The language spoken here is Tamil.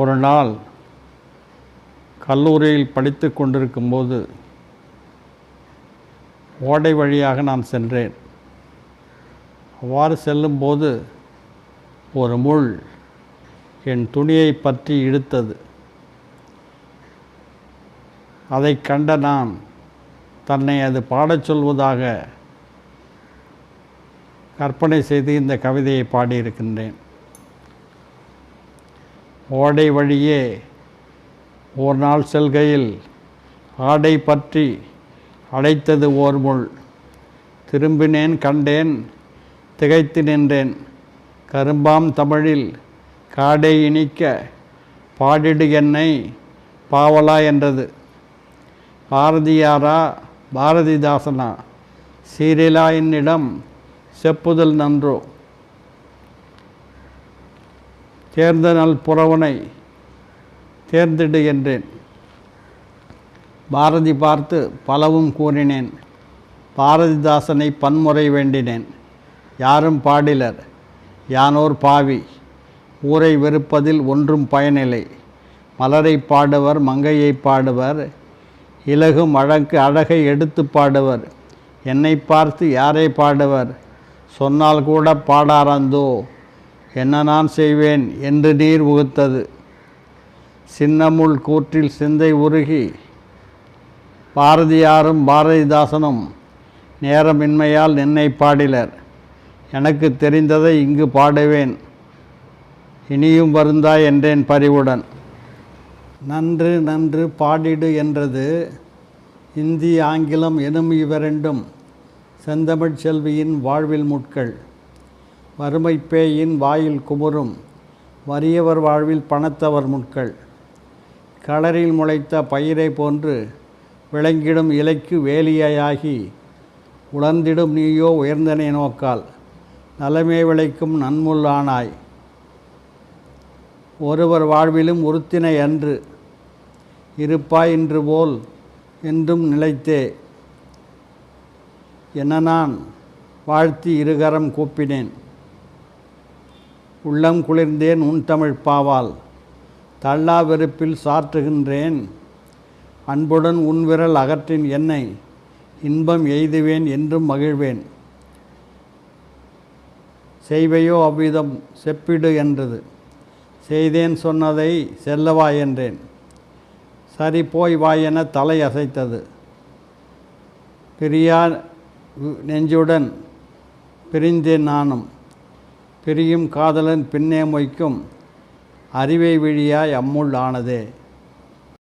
ஒரு நாள் கல்லூரியில் படித்து கொண்டிருக்கும்போது ஓடை வழியாக நான் சென்றேன். அவ்வாறு செல்லும்போது ஒரு முள் என் துணியை பற்றி இழுத்தது. அதை கண்ட நான் தன்னை அது பாடச் சொல்வதாக கற்பனை செய்து இந்த கவிதையை பாடியிருக்கின்றேன். ஓடை வழியே ஒரு நாள் செல்கையில் ஆடை பற்றி அடைத்தது ஓர் முள். திரும்பினேன் கண்டேன் திகைத்து நின்றேன். கரும்பாம் தமிழில் காடை இனிக்க பாடிடு என்னை பாவலா என்றது. பாரதியாரா பாரதிதாசனா சீரிலா என்னிடம் செப்புதல் நன்றோ. தேர்ந்த நல் புறவனை தேர்ந்திடு என்றேன். பாரதி பார்த்து பலவும் கூறினேன். பாரதிதாசனை பன்முறை வேண்டினேன். யாரும் பாடிலர். யானோர் பாவி. ஊரை வெறுப்பதில் ஒன்றும் பயனில்லை. மலரை பாடுவர் மங்கையை பாடுவர். இலகும் அழகு அழகை எடுத்து பாடுவர். என்னை பார்த்து யாரை பாடுவர்? சொன்னால் கூட பாடாரந்தோ? என்ன நான் செய்வேன் என்று நீர் உகுத்தது. சின்னமுள் கூற்றில் சிந்தை உருகி பாரதியாரும் பாரதிதாசனும் நேரமின்மையால் நின்னை பாடிலர். எனக்கு தெரிந்ததை இங்கு பாடுவேன். இனியும் வருந்தாய் என்றேன் பரிவுடன். நன்று நன்று பாடிடு என்றது. இந்தி ஆங்கிலம் எனும் இவரெண்டும் செந்தமிழ் செல்வியின் வாழ்வில் முட்கள். வறுமை பேயின் வாயில் குமுறும் வறியவர் வாழ்வில் பணத்தவர் முட்கள் களரில் முளைத்த பயிரை போன்று விளங்கிடும் இலைக்கு வேலியாயாகி உணர்ந்திடும் நீயோ உயர்ந்தனை நோக்கால் நலமே விளைக்கும் நன்முள் ஆனாய். ஒருவர் வாழ்விலும் உறுத்தினை அன்று இருப்பாய் இன்று போல் என்றும் நிலைத்தே. என நான் வாழ்த்தி இருகரம் கூப்பினேன். உள்ளம் குளிர்ந்தேன் உன் தமிழ் பாவால். தள்ளா வெறுப்பில் சாற்றுகின்றேன். அன்புடன் உன் விரல் அகற்றின் என்னை. இன்பம் எய்துவேன் என்றும் மகிழ்வேன். செய்வையோ அவ்விதம் செப்பிடு என்றது. செய்தேன் சொன்னதை செல்லவா என்றேன். சரி போய் வா என தலை அசைத்தது. பிரியா நெஞ்சுடன் பிரிந்தேன் நானும். பிரியும் காதலன் பின்னே மொய்க்கும் அறிவை விழியாய் அம்முள் ஆனதே.